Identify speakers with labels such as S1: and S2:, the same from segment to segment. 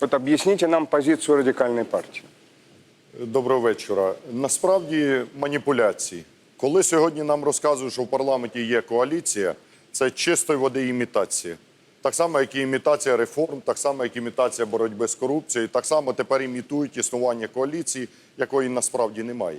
S1: Вот об'ясніть нам позицію радикальної партії.
S2: Доброго вечора. Насправді маніпуляції. Коли сьогодні нам розказують, що в парламенті є коаліція, це чистої води імітація. Так само, як і імітація реформ, так само, як і імітація боротьби з корупцією, так само тепер імітують існування коаліції, якої насправді немає.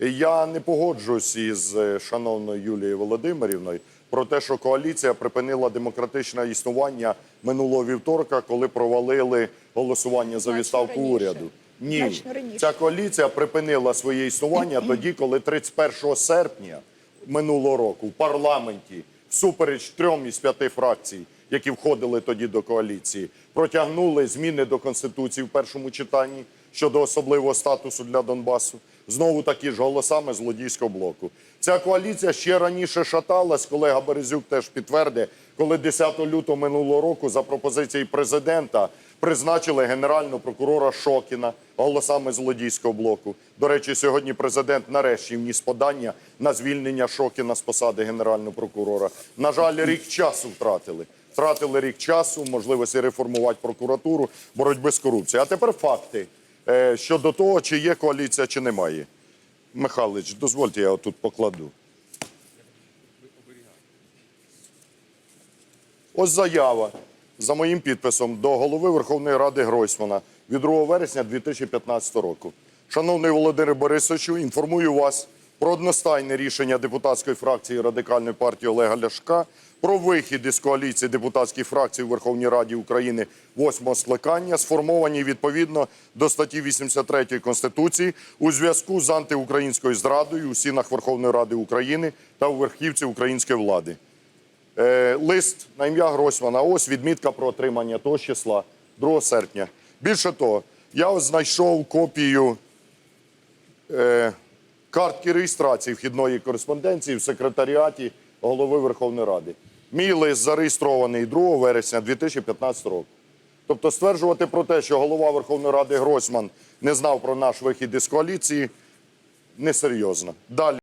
S2: Я не погоджуюсь із е, шановною Юлією Володимирівною про те, що коаліція припинила демократичне існування минулого вівторка, коли провалили голосування за відставку уряду. Ні, ця коаліція припинила своє існування тоді, коли 31 серпня минулого року в парламенті, всупереч трьом із п'яти фракцій, які входили тоді до коаліції, протягнули зміни до конституції в першому читанні щодо особливого статусу для Донбасу. Знову такі ж голосами злодійського блоку. Ця коаліція ще раніше шаталась. Колега Березюк теж підтвердить, коли 10 лютого минулого року за пропозицією президента призначили генерального прокурора Шокіна голосами злодійського блоку. До речі, сьогодні президент нарешті вніс подання на звільнення Шокіна з посади генерального прокурора. На жаль, рік часу втратили. Втратили рік часу, можливості реформувати прокуратуру, боротьби з корупцією. А тепер факти щодо того, чи є коаліція, чи немає. Михайлович, дозвольте, я отут покладу. Ось заява за моїм підписом до голови Верховної Ради Гройсмана від 2 вересня 2015 року. Шановний Володимир Борисовичу, інформую вас про одностайне рішення депутатської фракції Радикальної партії Олега Ляшка про вихід із коаліції депутатських фракцій у Верховній Раді України восьмого скликання, сформовані відповідно до статті 83 Конституції у зв'язку з антиукраїнською зрадою у стінах Верховної Ради України та у верхівці української влади. Е, лист на ім'я Гройсмана. Ось відмітка про отримання того числа 2 серпня. Більше того, я знайшов копію е, картки реєстрації вхідної кореспонденції в секретаріаті голови Верховної Ради. Мій лист зареєстрований 2 вересня 2015 року. Тобто стверджувати про те, що голова Верховної Ради Гройсман не знав про наш вихід із коаліції, несерйозно. Далі.